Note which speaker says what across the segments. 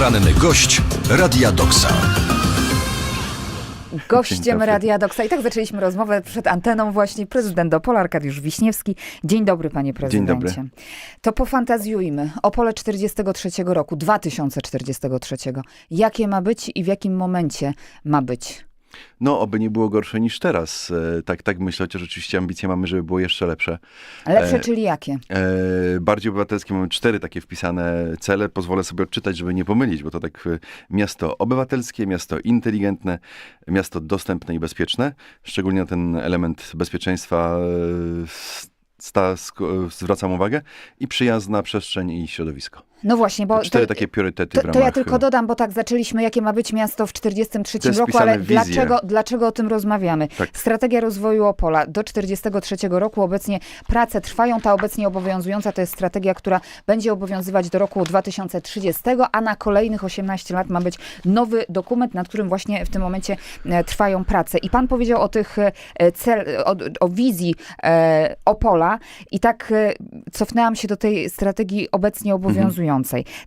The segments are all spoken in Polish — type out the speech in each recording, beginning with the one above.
Speaker 1: Poranny gość Radia Doksa.
Speaker 2: Dzień
Speaker 3: Gościem. Radia Doksa. I tak zaczęliśmy rozmowę przed anteną właśnie prezydent Opola Arkadiusz Wiśniewski. Dzień dobry panie prezydencie.
Speaker 2: dobry.
Speaker 3: To pofantazjujmy. Opole 43 roku, 2043. Jakie ma być i w jakim momencie ma być?
Speaker 2: No, oby nie było gorsze niż teraz. E, tak, tak myślę, chociaż oczywiście ambicje mamy, żeby było jeszcze lepsze.
Speaker 3: Lepsze,
Speaker 2: E,
Speaker 3: czyli jakie?
Speaker 2: E, bardziej obywatelskie mamy cztery takie wpisane cele. Pozwolę sobie odczytać, żeby nie pomylić, bo to tak e, miasto obywatelskie, miasto inteligentne, miasto dostępne i bezpieczne. Szczególnie na ten element bezpieczeństwa e, sta, zwracam uwagę. I przyjazna przestrzeń i środowisko.
Speaker 3: No właśnie, bo
Speaker 2: Cztery
Speaker 3: to,
Speaker 2: takie priorytety
Speaker 3: to,
Speaker 2: w ramach...
Speaker 3: to ja tylko dodam, bo tak zaczęliśmy, jakie ma być miasto w 43
Speaker 2: To jest
Speaker 3: roku,
Speaker 2: wpisane
Speaker 3: ale dlaczego, dlaczego o tym rozmawiamy?
Speaker 2: Tak.
Speaker 3: Strategia rozwoju Opola do 43 roku. Obecnie prace trwają. Ta obecnie obowiązująca to jest strategia, która będzie obowiązywać do roku 2030, a na kolejnych 18 lat ma być nowy dokument, nad którym właśnie w tym momencie e, trwają prace. I pan powiedział o tych e, cel, o, o wizji e, Opola i tak cofnęłam się do tej strategii obecnie obowiązującej.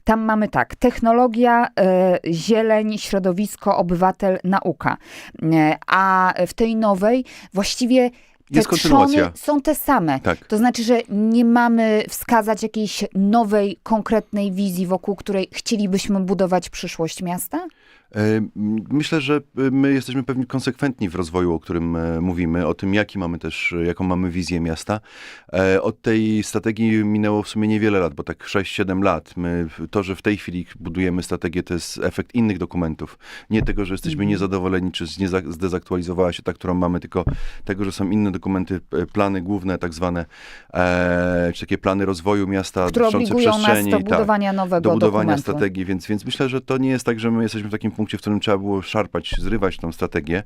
Speaker 3: Tam mamy tak, technologia, e, zieleń, środowisko, obywatel, nauka. E, a w tej nowej właściwie te
Speaker 2: Jest
Speaker 3: trzony są te same.
Speaker 2: Tak.
Speaker 3: To znaczy, że nie mamy wskazać jakiejś nowej, konkretnej wizji, wokół której chcielibyśmy budować przyszłość miasta?
Speaker 2: Myślę, że e, my jesteśmy pewnie konsekwentni w rozwoju, o którym e, mówimy, o tym, jaki mamy też, jaką mamy wizję miasta. E, Od tej strategii minęło w sumie niewiele lat, bo tak 6-7 lat. My, to, że w tej chwili budujemy strategię, to jest efekt innych dokumentów. Nie tego, że jesteśmy niezadowoleni, czy zdezaktualizowała się ta, którą mamy, tylko tego, że są inne dokumenty, plany główne, tak zwane, czy takie plany rozwoju miasta
Speaker 3: Które
Speaker 2: dotyczące
Speaker 3: obligują nas
Speaker 2: przestrzeni.
Speaker 3: do
Speaker 2: tak
Speaker 3: budowania nowego
Speaker 2: do budowania
Speaker 3: dokumentu.
Speaker 2: strategii, więc, więc myślę, że to nie jest tak, że my jesteśmy w takim punkcie, w którym trzeba było szarpać, zrywać tą strategię.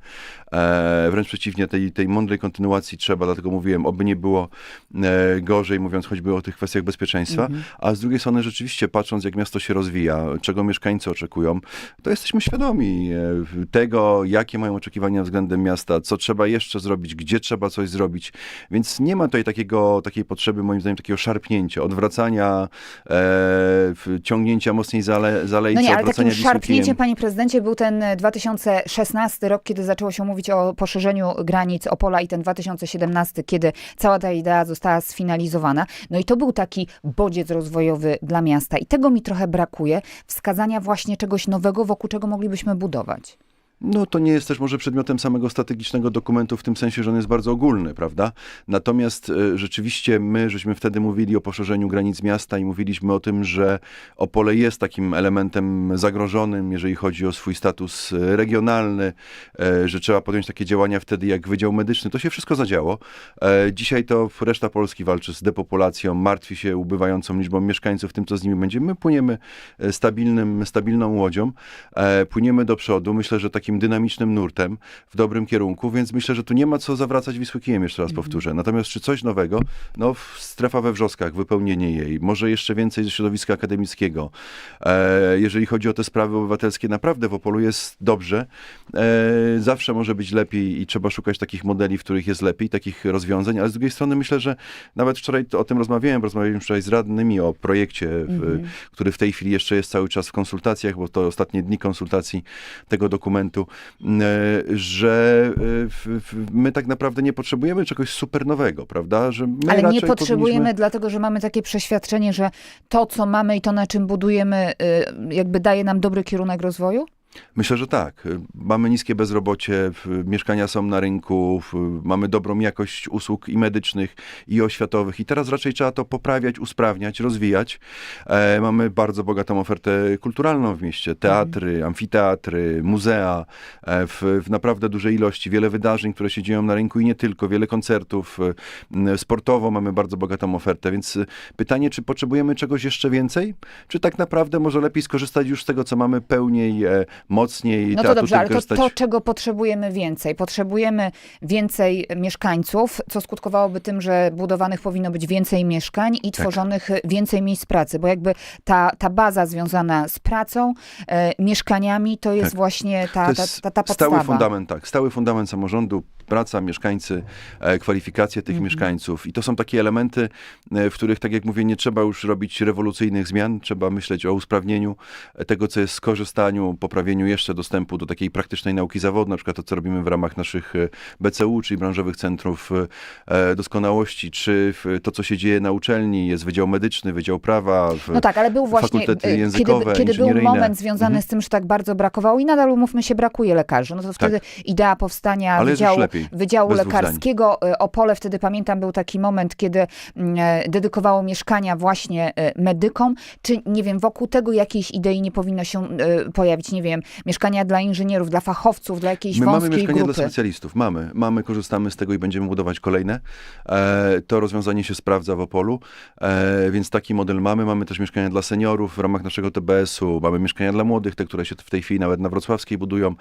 Speaker 2: E, wręcz przeciwnie, tej, tej mądrej kontynuacji trzeba, dlatego mówiłem, oby nie było e, gorzej, mówiąc choćby o tych kwestiach bezpieczeństwa,
Speaker 3: Mhm.
Speaker 2: a z drugiej strony rzeczywiście patrząc, jak miasto się rozwija, czego mieszkańcy oczekują, to jesteśmy świadomi e, tego, jakie mają oczekiwania względem miasta, co trzeba jeszcze zrobić, gdzie trzeba coś zrobić, więc nie ma tutaj takiego, takiej potrzeby, moim zdaniem, takiego szarpnięcia, odwracania, e, ciągnięcia mocniej za, za
Speaker 3: No nie, ale
Speaker 2: odwracania
Speaker 3: takim szarpnięciem, panie prezydencie, był ten e, 2016 rok, kiedy zaczęło się mówić o poszerzeniu granic Opola i ten 2017, kiedy cała ta idea została sfinalizowana. No i to był taki bodziec rozwojowy dla miasta i tego mi trochę brakuje, wskazania właśnie czegoś nowego, wokół czego moglibyśmy budować.
Speaker 2: No to nie jest też może przedmiotem samego strategicznego dokumentu w tym sensie, że on jest bardzo ogólny, prawda? Natomiast e, rzeczywiście my, żeśmy wtedy mówili o poszerzeniu granic miasta i mówiliśmy o tym, że Opole jest takim elementem zagrożonym, jeżeli chodzi o swój status e, regionalny, e, że trzeba podjąć takie działania wtedy jak Wydział Medyczny. To się wszystko zadziało. E, Dzisiaj to reszta Polski walczy z depopulacją, martwi się ubywającą liczbą mieszkańców, tym co z nimi będzie. My płyniemy e, stabilnym, stabilną łodzią, e, płyniemy do przodu. Myślę, że takim dynamicznym nurtem w dobrym kierunku, więc myślę, że tu nie ma co zawracać Wisły kijem, jeszcze raz powtórzę. Natomiast czy coś nowego? No, strefa we Wrzoskach, wypełnienie jej, może jeszcze więcej ze środowiska akademickiego. E, jeżeli chodzi o te sprawy obywatelskie, naprawdę w Opolu jest dobrze. E, zawsze może być lepiej i trzeba szukać takich modeli, w których jest lepiej, takich rozwiązań, ale z drugiej strony myślę, że nawet wczoraj o tym rozmawiałem, rozmawialiśmy wczoraj z radnymi o projekcie, w, który w tej chwili jeszcze jest cały czas w konsultacjach, bo to ostatnie dni konsultacji tego dokumentu, e, że e, my tak naprawdę nie potrzebujemy czegoś super nowego, prawda? Że
Speaker 3: Ale nie potrzebujemy,
Speaker 2: powinniśmy-
Speaker 3: dlatego że mamy takie przeświadczenie, że to, co mamy i to, na czym budujemy, y, jakby daje nam dobry kierunek rozwoju?
Speaker 2: Myślę, że tak. Mamy niskie bezrobocie, mieszkania są na rynku, mamy dobrą jakość usług i medycznych, i oświatowych. I teraz raczej trzeba to poprawiać, usprawniać, rozwijać. E, mamy bardzo bogatą ofertę kulturalną w mieście. Teatry, amfiteatry, muzea e, w, w naprawdę dużej ilości. Wiele wydarzeń, które się dzieją na rynku i nie tylko. Wiele koncertów. e, Sportowo mamy bardzo bogatą ofertę. Więc e, pytanie, czy potrzebujemy czegoś jeszcze więcej? Czy tak naprawdę może lepiej skorzystać już z tego, co mamy pełniej, e, mocniej?
Speaker 3: No to dobrze, ale to, to, czego potrzebujemy więcej? Potrzebujemy więcej mieszkańców, co skutkowałoby tym, że budowanych powinno być więcej mieszkań
Speaker 2: Tak.
Speaker 3: i tworzonych więcej miejsc pracy, bo jakby ta, ta baza związana z pracą, e, mieszkaniami, to jest
Speaker 2: Tak.
Speaker 3: właśnie ta, ta, ta, ta podstawa.
Speaker 2: Stały fundament, tak. Stały fundament samorządu. Praca, mieszkańcy, e, kwalifikacje tych mieszkańców. I to są takie elementy, e, w których, tak jak mówię, nie trzeba już robić rewolucyjnych zmian, trzeba myśleć o usprawnieniu e, tego, co jest skorzystaniu, poprawieniu jeszcze dostępu do takiej praktycznej nauki zawodu, na przykład to, co robimy w ramach naszych BCU, czyli branżowych centrów doskonałości, czy to, co się dzieje na uczelni, jest Wydział Medyczny, Wydział Prawa,
Speaker 3: No tak, ale był właśnie,
Speaker 2: fakultety
Speaker 3: e, kiedy,
Speaker 2: językowe,
Speaker 3: kiedy był
Speaker 2: inżynieryjne. Mhm.
Speaker 3: moment związany z tym, że tak bardzo brakowało i nadal, umówmy się, brakuje lekarzy. No to wtedy idea powstania
Speaker 2: Tak. Ale
Speaker 3: Wydziału,
Speaker 2: lepiej,
Speaker 3: wydziału
Speaker 2: bez.
Speaker 3: Lekarskiego e, Opole, wtedy pamiętam, był taki moment, kiedy mm, e, dedykowało mieszkania właśnie e, medykom. Czy, nie wiem, wokół tego jakiejś idei nie powinno się pojawić, nie wiem, mieszkania dla inżynierów, dla fachowców, dla jakiejś
Speaker 2: My mamy
Speaker 3: wąskiej
Speaker 2: mieszkania
Speaker 3: grupy?
Speaker 2: dla specjalistów. Mamy, mamy, korzystamy z tego i będziemy budować kolejne. To rozwiązanie się sprawdza w Opolu, więc taki model mamy. Mamy też mieszkania dla seniorów w ramach naszego TBS-u. Mamy mieszkania dla młodych, te, które się w tej chwili nawet na Wrocławskiej budują.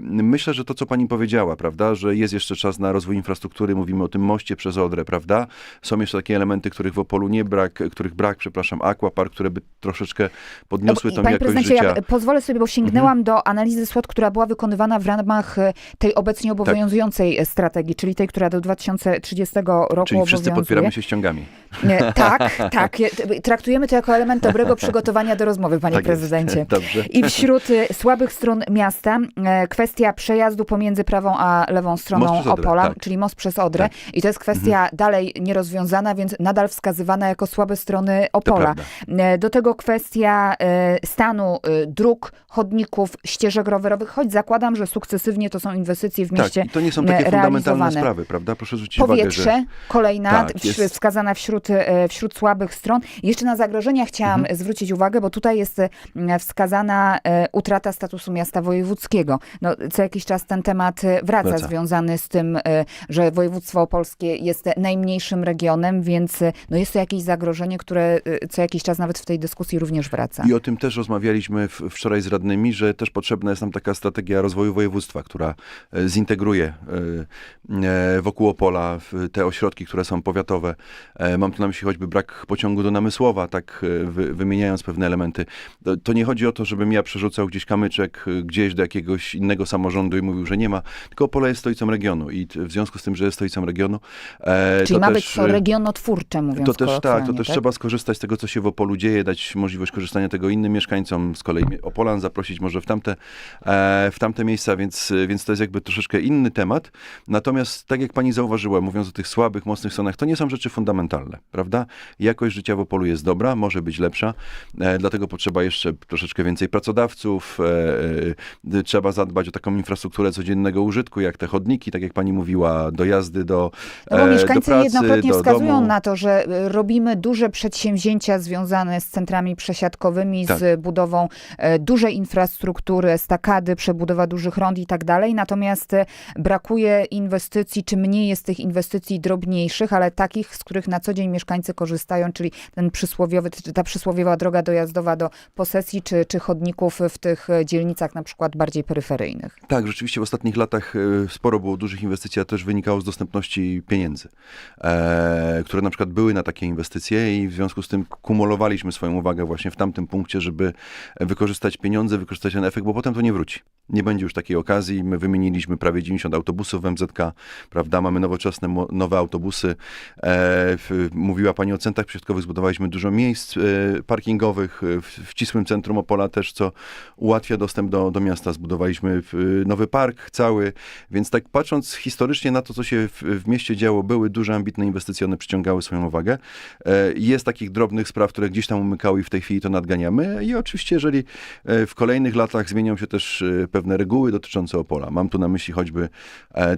Speaker 2: Myślę, że to, co pani powiedziała, prawda, że jest jeszcze czas na rozwój infrastruktury. Mówimy o tym moście przez Odrę, prawda? Są jeszcze takie elementy, których w Opolu nie brak, których brak, przepraszam, Aquapark, które by troszeczkę podniosły
Speaker 3: No,
Speaker 2: tą
Speaker 3: Panie
Speaker 2: jakość
Speaker 3: prezydencie,
Speaker 2: życia. Mhm.
Speaker 3: ja pozwolę sobie, bo sięgnęłam do analizy SWOT, która była wykonywana w ramach e, tej obecnie obowiązującej e, strategii, czyli tej, która do 2030 roku
Speaker 2: Czyli wszyscy
Speaker 3: obowiązuje.
Speaker 2: podpieramy się ściągami.
Speaker 3: Nie, tak, tak. Traktujemy to jako element dobrego przygotowania do rozmowy, panie
Speaker 2: Tak
Speaker 3: prezydencie. I wśród y, słabych stron miasta e, kwestia przejazdu pomiędzy prawą a lewą stroną
Speaker 2: Most przez Odrę,
Speaker 3: Opola,
Speaker 2: tak.
Speaker 3: czyli most przez Odrę.
Speaker 2: Tak.
Speaker 3: I to jest kwestia dalej nierozwiązana, więc nadal wskazywana jako słabe strony Opola. E, Do tego kwestia e, stanu e, dróg, chodników, ścieżek rowerowych, choć zakładam, że sukcesywnie to są inwestycje w mieście
Speaker 2: Tak, to nie są takie fundamentalne sprawy, prawda? Proszę zwrócić uwagę,
Speaker 3: Powietrze,
Speaker 2: że
Speaker 3: kolejna,
Speaker 2: Tak, jest-
Speaker 3: wskazana wśród, wśród słabych stron. Jeszcze na zagrożenia chciałam
Speaker 2: Mhm.
Speaker 3: zwrócić uwagę, bo tutaj jest wskazana utrata statusu miasta wojewódzkiego. No, co jakiś czas ten temat wraca,
Speaker 2: Wraca.
Speaker 3: Związany z tym, e, że województwo opolskie jest najmniejszym regionem, więc e, no, jest to jakieś zagrożenie, które e, co jakiś czas nawet w tej dyskusji również wraca.
Speaker 2: i o tym też rozmawialiśmy wczoraj z radnymi, że też potrzebna jest nam taka strategia rozwoju województwa, która zintegruje wokół Opola te ośrodki, które są powiatowe. Mam tu na myśli choćby brak pociągu do Namysłowa, tak wy, wymieniając pewne elementy. To, nie chodzi o to, żebym ja przerzucał gdzieś kamyczek gdzieś do jakiegoś innego samorządu i mówił, że nie ma, tylko Opole jest stolicą regionu i w związku z tym, że jest stolicą regionu, e,
Speaker 3: Czyli
Speaker 2: to
Speaker 3: ma
Speaker 2: też,
Speaker 3: być to
Speaker 2: e,
Speaker 3: regionotwórcze, mówiąc
Speaker 2: To też tak, to też trzeba skorzystać z tego, co się w Opolu dzieje, dać możliwość korzystania tego innym mieszkańcom, z kolei Opolan zaprosić może w tamte, e, w tamte miejsca, więc, więc to jest jakby troszeczkę inny temat. Natomiast tak jak pani zauważyła, mówiąc o tych słabych, mocnych stronach, to nie są rzeczy fundamentalne, prawda? Jakość życia w Opolu jest dobra, może być lepsza, e, dlatego potrzeba jeszcze troszeczkę więcej pracodawców, e, e, trzeba zadbać o taką infrastrukturę codziennego użytku, jak te chodniki, tak jak pani mówiła, dojazdy do,
Speaker 3: No bo
Speaker 2: e, do
Speaker 3: mieszkańcy
Speaker 2: pracy,
Speaker 3: jednokrotnie
Speaker 2: do
Speaker 3: wskazują
Speaker 2: domu.
Speaker 3: na to, że y, robimy duże przedsięwzięcia związane z centrami przesiadkowymi,
Speaker 2: Tak.
Speaker 3: z budową e, dużej infrastruktury, estakady, przebudowa dużych rond i tak dalej. Natomiast e, brakuje inwestycji, czy mniej jest tych inwestycji drobniejszych, ale takich, z których na co dzień mieszkańcy korzystają, czyli ten przysłowiowy, ta przysłowiowa droga dojazdowa do posesji, czy, czy chodników w tych e, dzielnicach na przykład bardziej peryferyjnych.
Speaker 2: Tak, rzeczywiście w ostatnich latach e, sporo było dużych inwestycji, a też wynikało z dostępności pieniędzy, e, które na przykład były na takie inwestycje i w związku z tym kumulowaliśmy swoją uwagę właśnie w tamtym punkcie, żeby wykorzystać pieniądze, wykorzystać ten efekt, bo potem to nie wróci. Nie będzie już takiej okazji. My wymieniliśmy prawie 90 autobusów w MZK, prawda? Mamy nowoczesne, nowe autobusy. E, mówiła pani o centrach przesiadkowych, zbudowaliśmy dużo miejsc e, parkingowych e, w, w ścisłym centrum Opola też, co ułatwia dostęp do, do miasta. Zbudowaliśmy w, nowy park cały, więc tak patrząc historycznie na to, co się w, w mieście działo, były duże, ambitne inwestycje, one przyciągały swoją uwagę. E, Jest takich drobnych spraw, które gdzieś tam umykały i w tej chwili to nadganiamy. I oczywiście, jeżeli e, w kolejnych latach zmienią się też e, pewne reguły dotyczące Opola, mam tu na myśli choćby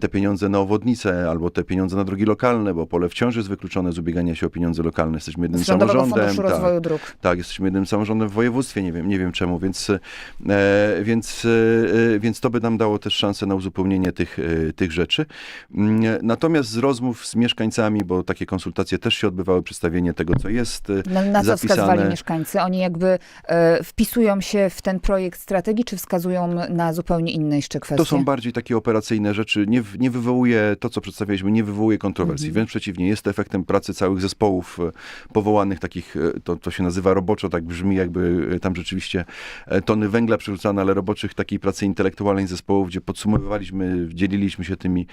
Speaker 2: te pieniądze na obwodnice albo te pieniądze na drogi lokalne, bo Opole wciąż jest wykluczone z ubiegania się o pieniądze lokalne. Jesteśmy jednym samorządem. Tak.
Speaker 3: Rozwoju Dróg.
Speaker 2: Tak, jesteśmy jednym samorządem w województwie, nie wiem, nie wiem czemu, więc, więc, więc to by nam dało też szansę na uzupełnienie tych, e, tych rzeczy. Mm, Natomiast z rozmów z mieszkańcami, bo takie konsultacje też się odbywały, przedstawienie tego, co jest e,
Speaker 3: Na, na co wskazywali mieszkańcy? Oni jakby e, wpisują się w ten projekt strategii, czy wskazują na zupełnie inne jeszcze kwestie.
Speaker 2: To są bardziej takie operacyjne rzeczy. Nie, nie wywołuje to, co przedstawialiśmy, nie wywołuje kontrowersji.
Speaker 3: Mhm.
Speaker 2: Wręcz przeciwnie, jest to efektem pracy całych zespołów e, powołanych, takich, to, to się nazywa roboczo, tak brzmi, jakby tam rzeczywiście tony węgla przerzucane, ale roboczych takiej pracy intelektualnej zespołów, gdzie podsumowywaliśmy, dzieliliśmy się tymi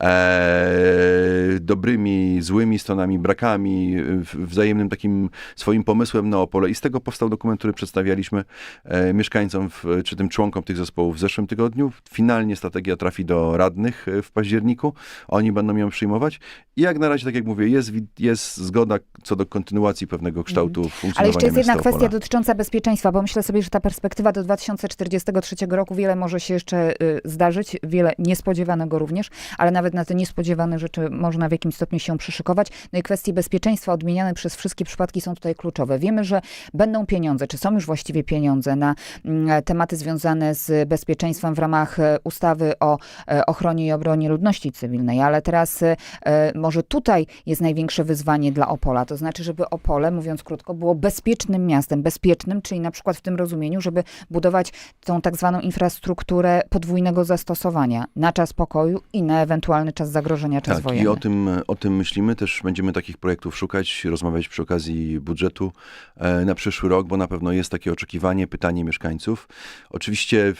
Speaker 2: e, dobrymi, złymi stronami, brakami, wzajemnym takim swoim pomysłem na Opole. I z tego powstał dokument, który przedstawialiśmy e, mieszkańcom, w, czy tym członkom tych zespołów w zeszłym tygodniu. Finalnie strategia trafi do radnych e, w październiku. Oni będą ją przyjmować. I jak na razie, tak jak mówię, jest, jest zgoda co do kontynuacji pewnego kształtu funkcjonowania
Speaker 3: Mhm. Ale jeszcze jest jedna kwestia
Speaker 2: Opola.
Speaker 3: dotycząca bezpieczeństwa, bo myślę sobie, że ta perspektywa do 2043 roku wiele może się jeszcze y, zdarzyć, wiele niespodziewanego również, ale nawet na te niespodziewane rzeczy można w jakimś stopniu się przyszykować. No i kwestie bezpieczeństwa odmieniane przez wszystkie przypadki są tutaj kluczowe. Wiemy, że będą pieniądze, czy są już właściwie pieniądze na mm, tematy związane z bezpieczeństwem w ramach e, ustawy o e, ochronie i obronie ludności cywilnej, ale teraz e, e, może tutaj jest największe wyzwanie dla Opola, to znaczy, żeby Opole, mówiąc krótko, było bezpiecznym miastem, bezpiecznym, czyli na przykład w tym rozumieniu, żeby budować tą tak zwaną infrastrukturę podwójnego zastosowania na czas pokoju i na ewentualny czas zagrożenia, czas
Speaker 2: Tak,
Speaker 3: wojenny.
Speaker 2: i o tym, o tym myślimy. Też będziemy takich projektów szukać, rozmawiać przy okazji budżetu e, na przyszły rok, bo na pewno jest takie oczekiwanie, pytanie mieszkańców. Oczywiście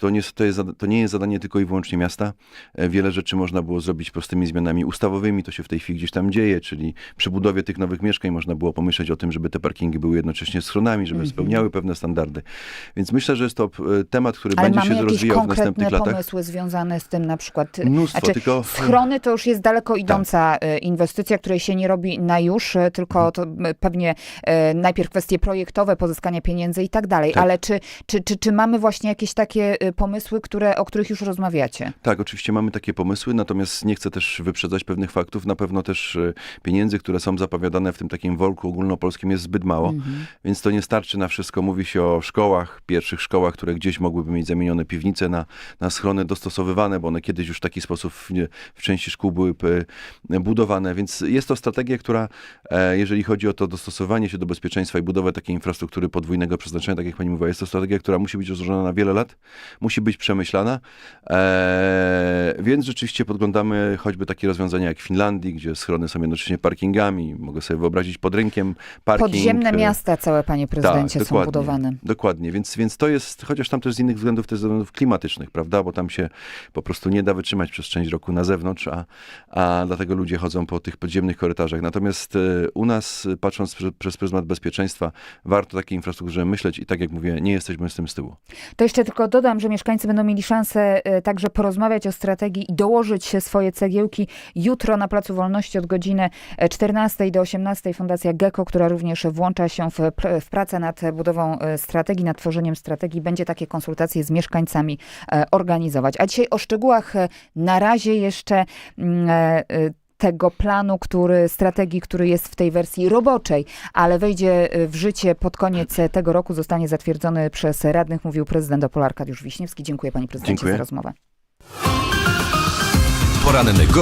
Speaker 2: to, nie, to, jest, to nie jest zadanie tylko i wyłącznie miasta. E, Wiele rzeczy można było zrobić prostymi zmianami ustawowymi, to się w tej chwili gdzieś tam dzieje, czyli przy budowie tych nowych mieszkań można było pomyśleć o tym, żeby te parkingi były jednocześnie schronami, żeby
Speaker 3: Mhm.
Speaker 2: spełniały pewne standardy. Więc myślę, że jest to e, temat, który
Speaker 3: Ale
Speaker 2: będzie
Speaker 3: mamy
Speaker 2: się
Speaker 3: jakieś
Speaker 2: rozwijał w następnych
Speaker 3: konkretne
Speaker 2: latach.
Speaker 3: pomysły związane z tym na przykład.
Speaker 2: Mnóstwo,
Speaker 3: znaczy,
Speaker 2: tylko-
Speaker 3: Schrony to już jest daleko idąca e, inwestycja, której się nie robi na już, e, tylko to m, pewnie e, najpierw kwestie projektowe, pozyskania pieniędzy i tak dalej.
Speaker 2: Tak.
Speaker 3: Ale czy, czy, czy, czy mamy właśnie jakieś takie e, pomysły, które, o których już rozmawiacie?
Speaker 2: Tak, oczywiście mamy takie pomysły, natomiast nie chcę też wyprzedzać pewnych faktów. Na pewno też e, pieniędzy, które są zapowiadane w tym takim worku ogólnopolskim jest zbyt mało, więc to nie starczy na wszystko. Mówi się o szkołach, pierwszych szkołach, które gdzieś mogłyby mieć zamienione piwnice na, na schrony dostosowywane, bo one kiedyś już w taki sposób w, w części szkół były budowane, więc jest to strategia, która, e, jeżeli chodzi o to dostosowanie się do bezpieczeństwa i budowę takiej infrastruktury podwójnego przeznaczenia, tak jak pani mówiła, jest to strategia, która musi być rozłożona na wiele lat, musi być przemyślana, e, więc rzeczywiście podglądamy choćby takie rozwiązania jak w Finlandii, gdzie schrony są jednocześnie parkingami, mogę sobie wyobrazić pod rynkiem parking.
Speaker 3: Podziemne
Speaker 2: e,
Speaker 3: miasta całe, panie prezydencie,
Speaker 2: tak,
Speaker 3: są budowane.
Speaker 2: Dokładnie, więc, więc to jest, chociaż tam też z innych względów, też ze względów klimatycznych, prawda, bo tam się po prostu nie da wytrzymać przez część roku na zewnątrz, a, a dlatego ludzie chodzą po tych podziemnych korytarzach. Natomiast e, u nas, e, patrząc prze, przez pryzmat bezpieczeństwa, warto takiej infrastrukturze myśleć i tak jak mówię, nie jesteśmy z tym z tyłu.
Speaker 3: To jeszcze tylko dodam, że mieszkańcy będą mieli szansę e, także porozmawiać o strategii i dołożyć się swoje cegiełki jutro na Placu Wolności od godziny e, 14 do 18. Fundacja GECO, która również włącza się w, w pracę nad budową strategii, nad tworzeniem strategii, będzie takie konsultacje z mieszkańcami organizować. A dzisiaj o szczegółach e, na razie jeszcze mm, e, e, tego planu, który, strategii, który jest w tej wersji roboczej, ale wejdzie e, w życie pod koniec tego roku, zostanie zatwierdzony przez radnych, mówił prezydent Opola Arkadiusz Wiśniewski. Dziękuję panie prezydencie
Speaker 2: Dziękuję.
Speaker 3: za rozmowę.
Speaker 1: Poranny gość